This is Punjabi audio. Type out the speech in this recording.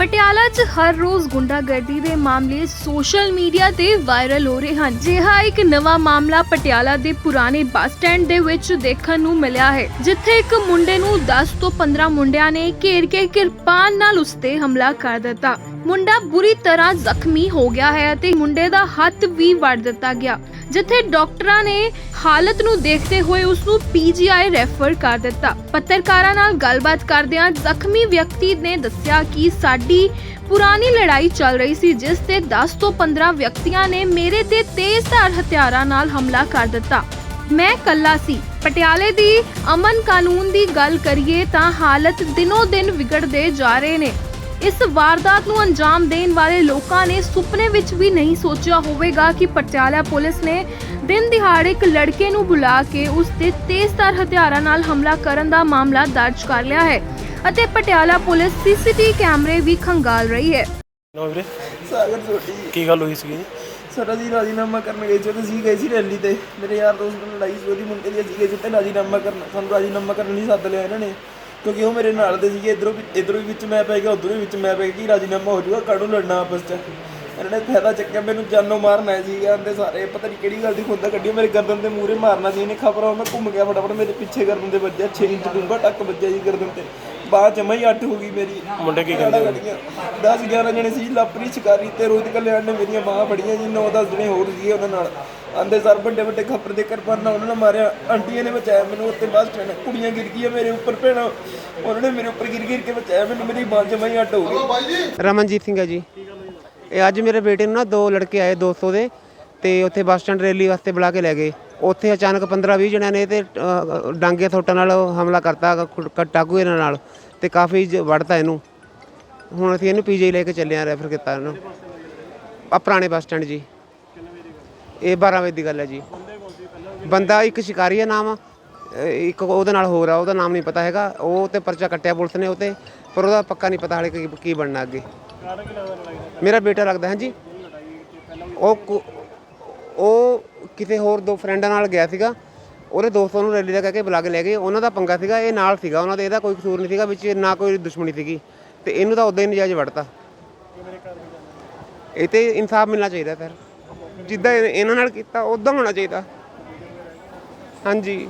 ਪਟਿਆਲਾ 'ਚ ਹਰ ਰੋਜ਼ ਗੁੰਡਾਗਰਦੀ ਦੇ ਮਾਮਲੇ ਸੋਸ਼ਲ ਮੀਡੀਆ ਤੇ ਵਾਇਰਲ ਹੋ ਰਹੇ ਹਨ। ਜਿਹਾ ਇੱਕ ਨਵਾਂ ਮਾਮਲਾ ਪਟਿਆਲਾ ਦੇ ਪੁਰਾਣੇ ਬੱਸ ਸਟੈਂਡ ਦੇ ਵਿੱਚ ਦੇਖਣ ਨੂੰ ਮਿਲਿਆ ਹੈ, ਜਿੱਥੇ ਇੱਕ ਮੁੰਡੇ ਨੂੰ 10 ਤੋਂ 15 ਮੁੰਡਿਆਂ ਨੇ ਘੇਰ ਕੇ ਕਿਰਪਾਨ ਨਾਲ ਉਸ ਤੇ ਹਮਲਾ ਕਰ ਦਿੱਤਾ। ਮੁੰਡਾ ਬੁਰੀ ਤਰ੍ਹਾਂ ਜ਼ਖਮੀ ਹੋ ਗਿਆ ਹੈ ਅਤੇ ਮੁੰਡੇ ਦਾ ਹੱਥ ਵੀ ਵੱਢ ਦਿੱਤਾ ਗਿਆ। ਜਿੱਥੇ ਡਾਕਟਰਾਂ ਨੇ ਹਾਲਤ ਨੂੰ ਦੇਖਦੇ ਹੋਏ ਉਸ ਨੂੰ ਪੀਜੀਆਈ ਰੈਫਰ ਕਰ ਦਿੱਤਾ। ਪੱਤਰਕਾਰਾਂ ਨਾਲ ਗੱਲਬਾਤ ਕਰਦਿਆਂ ਜ਼ਖਮੀ ਵਿਅਕਤੀ ਨੇ ਦੱਸਿਆ ਕਿ ਸਾਡੀ ਪੁਰਾਣੀ ਲੜਾਈ ਚੱਲ ਰਹੀ ਸੀ, ਜਿਸ ਤੇ 10 ਤੋਂ 15 ਵਿਅਕਤੀਆਂ ਨੇ ਮੇਰੇ ਤੇ ਤੇਜ਼ਧਾਰ ਹਥਿਆਰਾਂ ਨਾਲ ਹਮਲਾ ਕਰ ਦਿੱਤਾ। ਮੈਂ ਕੱਲਾ ਸੀ। ਪਟਿਆਲੇ ਦੀ ਅਮਨ ਕਾਨੂੰਨ ਦੀ ਗੱਲ ਕਰੀਏ ਤਾਂ ਹਾਲਤ ਦਿਨੋ ਦਿਨ ਵਿਗੜਦੇ ਜਾ ਰਹੇ ਨੇ। ਇਸ ਵਾਰਦਾਤ ਨੂੰ ਅੰਜਾਮ ਦੇਣ ਵਾਲੇ ਲੋਕਾਂ ਨੇ ਸੁਪਨੇ ਵਿੱਚ ਵੀ ਨਹੀਂ ਸੋਚਿਆ ਹੋਵੇਗਾ ਕਿ ਪਟਿਆਲਾ ਪੁਲਿਸ ਨੇ ਦਿਨ ਦਿਹਾੜੇ ਇੱਕ ਲੜਕੇ ਨੂੰ ਬੁਲਾ ਕੇ ਉਸ ਤੇ ਤੇਜ਼ਧਾਰ ਹਥਿਆਰਾਂ ਨਾਲ ਹਮਲਾ ਕਰਨ ਦਾ ਮਾਮਲਾ ਦਰਜ ਕਰ ਲਿਆ ਹੈ ਅਤੇ ਪਟਿਆਲਾ ਪੁਲਿਸ ਸੀਸੀਟੀ ਕੈਮਰੇ ਵੀ ਖੰਗਾਲ ਰਹੀ ਹੈ। ਨਾ ਵੀਰੇ ਸਾਗਰ ਛੋਟੀ ਕੀ ਗੱਲ ਹੋਈ ਸੀਗੀ ਸਰ ਅਸੀਂ ਰਾਜੀਨਾਮਾ ਕਰਨ ਗਏ ਸੀ ਤੇ ਅਸੀਂ ਗਏ ਸੀ ਰੈਲੀ ਤੇ। ਮੇਰੇ ਯਾਰ ਦੋਸਤ ਨਾਲ ਲੜਾਈ ਸੀ ਉਹਦੀ ਮੁੰਡੇ ਦੀ ਅਸੀਂ ਗਏ ਸੀ ਤੇ ਰਾਜੀਨਾਮਾ ਕਰਨ। ਸਾਨੂੰ ਰਾਜੀਨਾਮਾ ਕਰਨ ਲਈ ਸੱਦ ਲਿਆ ਇਹਨਾਂ ਨੇ। ਕਿਉਂਕਿ ਉਹ ਮੇਰੇ ਨਾਲ ਦੇ ਸੀਗੇ ਇਧਰੋਂ ਵੀ ਇਧਰੋਂ ਵੀ ਵਿੱਚ ਮੈਂ ਪੈ ਗਿਆ ਉਧਰੋਂ ਵੀ ਵਿੱਚ ਮੈਂ ਪੈ ਗਿਆ ਕਿ ਰਾਜੀਨਾਮਾ ਹੋ ਜਾਊਗਾ ਕਾਹਨੂੰ ਲੜਨਾ ਆਪਸ ਚ? ਇਹਨਾਂ ਨੇ ਫਾਇਦਾ ਚੱਕਿਆ ਮੈਨੂੰ ਜਾਨੋਂ ਮਾਰਨਾ ਸੀ ਆਂਦੇ ਸਾਰੇ ਪਤਾ ਨਹੀਂ ਕਿਹੜੀ ਗੱਲ ਦੀ ਖੁੰਦਾ ਕੱਢੀ ਮੇਰੇ ਗਰਦਨ ਤੇ ਮੂਰੇ ਮਾਰਨਾ ਸੀ ਇਹਨੇ ਖਬਰਾਂ ਮੈਂ ਘੁੰਮ ਗਿਆ ਫਟਾਫਟ ਮੇਰੇ ਪਿੱਛੇ ਗਰਦਨ ਤੇ ਵੱਜਿਆ 6 ਇੰਚ ਡੂੰਘਾ ਟੱਕ ਵੱਜਿਆ ਜੀ ਗਰਦਨ ਤੇ। ਬਾਅਦ ਜਮਾ ਹੀ ਅੱਠ ਹੋ ਗਈ ਮੇਰੀ। ਮੁੰਡੇ ਕੀ ਕਹਿੰਦੇ ਹੋ? 10 11 ਜਣੇ ਸੀ ਲਾਪਰੀ ਸ਼ਿਕਾਰੀ ਤੇ ਰੋਹਿਤ ਕਲਿਆਣ ਨੇ ਮੇਰੀਆਂ ਬਾਹਾਂ ਫੜੀਆਂ ਜੀ 9 10 ਜਣੇ ਹੋਰ ਸੀਗੇ ਉਹਨਾਂ ਨਾਲ। ਆਂਦੇ ਸਰ ਵੱਡੇ ਵੱਡੇ ਖੱਪਰ ਦੇ ਕਿਰਪਾਨਾਂ ਉਹਨਾਂ ਨੇ ਮਾਰਿਆ ਆਂਟੀਆਂ ਨੇ ਬਚਾਇਆ ਮੈਨੂੰ ਉੱਤੇ ਬਾਅਦ ਸਟੈਂਡ ਕੁੜੀਆਂ ਗਿਰ ਗਈਆਂ ਮੇਰੇ ਉੱਪਰ ਭੈਣਾਂ ਉਹਨਾਂ ਨੇ ਮੇਰੇ ਉੱਪਰ ਗਿਰ ਗਿਰ ਕੇ ਬਚਾਇਆ ਮੈਨੂੰ ਮੇਰੀ ਬਾਂਹ ਜਮਾ ਹੀ ਅੱਡ ਹੋ ਗਈ। ਰਮਨਜੀਤ ਸਿੰਘ ਹੈ ਜੀ। ਇਹ ਅੱਜ ਮੇਰੇ ਬੇਟੇ ਨੂੰ ਨਾ ਦੋ ਲੜਕੇ ਆਏ 200 ਦੇ ਤੇ ਉੱਥੇ ਬੱਸ ਸਟੈਂਡ ਰੈਲੀ ਵਾਸਤੇ ਬੁਲਾ ਕੇ ਲੈ ਗਏ। ਉੱਥੇ ਅਚਾਨਕ 15-20 ਜਣਿਆਂ ਨੇ ਤੇ ਡਾਂਗੇ ਥੋਟਾਂ ਨਾਲ ਹਮਲਾ ਕਰਤਾ ਕੱਟਾਕੂ ਇਹਨਾਂ ਨਾਲ ਤੇ ਕਾਫੀ ਵੜਤਾ ਇਹਨੂੰ। ਹੁਣ ਅਸੀਂ ਇਹਨੂੰ ਪੀਜੀ ਲੈ ਕੇ ਚੱਲੇ ਆ ਰੈਫਰ ਕੀਤਾ ਇਹਨੂੰ। ਆ ਪੁਰਾਣੇ ਬੱਸ ਸਟੈਂਡ ਜੀ। ਇਹ 12 ਵਜੇ ਦੀ ਗੱਲ ਹੈ ਜੀ। ਬੰਦਾ ਇੱਕ ਸ਼ਿਕਾਰੀ ਹੈ ਨਾਮ ਅ, ਇੱਕ ਉਹਦੇ ਨਾਲ ਹੋਰ ਆ ਉਹਦਾ ਨਾਮ ਨਹੀਂ ਪਤਾ ਹੈਗਾ। ਉਹ ਤੇ ਪਰਚਾ ਕੱਟਿਆ ਪੁਲਿਸ ਨੇ ਉਹ ਤੇ ਪਰ ਉਹਦਾ ਪੱਕਾ ਨਹੀਂ ਪਤਾ ਹਾਲੇ ਕੀ ਕੀ ਬਣਨਾ ਅੱਗੇ। ਮੇਰਾ ਬੇਟਾ ਲੱਗਦਾ ਹੈ ਜੀ ਉਹ ਕੁ- ਉਹ ਕਿਸੇ ਹੋਰ ਦੋ ਫਰੈਂਡਾਂ ਨਾਲ ਗਿਆ ਸੀਗਾ। ਉਹਦੇ ਦੋਸਤਾਂ ਨੂੰ ਰੈਲੀ ਦਾ ਕਹਿ ਕੇ ਬੁਲਾ ਕੇ ਲੈ ਗਏ। ਉਹਨਾਂ ਦਾ ਪੰਗਾ ਸੀਗਾ ਇਹ ਨਾਲ ਸੀਗਾ। ਉਹਨਾਂ ਦੇ ਇਹਦਾ ਕੋਈ ਕਸੂਰ ਨਹੀਂ ਸੀਗਾ ਵਿੱਚ ਨਾ ਕੋਈ ਦੁਸ਼ਮਣੀ ਸੀਗੀ। ਤੇ ਇਹਨੂੰ ਤਾਂ ਉਦਾਂ ਹੀ ਨਜਾਇਜ਼ ਵੜਤਾ। ਇਹ ਤੇ ਇਨਸਾਫ ਮਿਲਣਾ ਚਾਹੀਦਾ ਸਰ ਜਿੱਦਾਂ ਇਹ- ਇਹਨਾਂ ਨਾਲ ਕੀਤਾ ਉਦਾਂ ਹੋਣਾ ਚਾਹੀਦਾ। ਹਾਂਜੀ।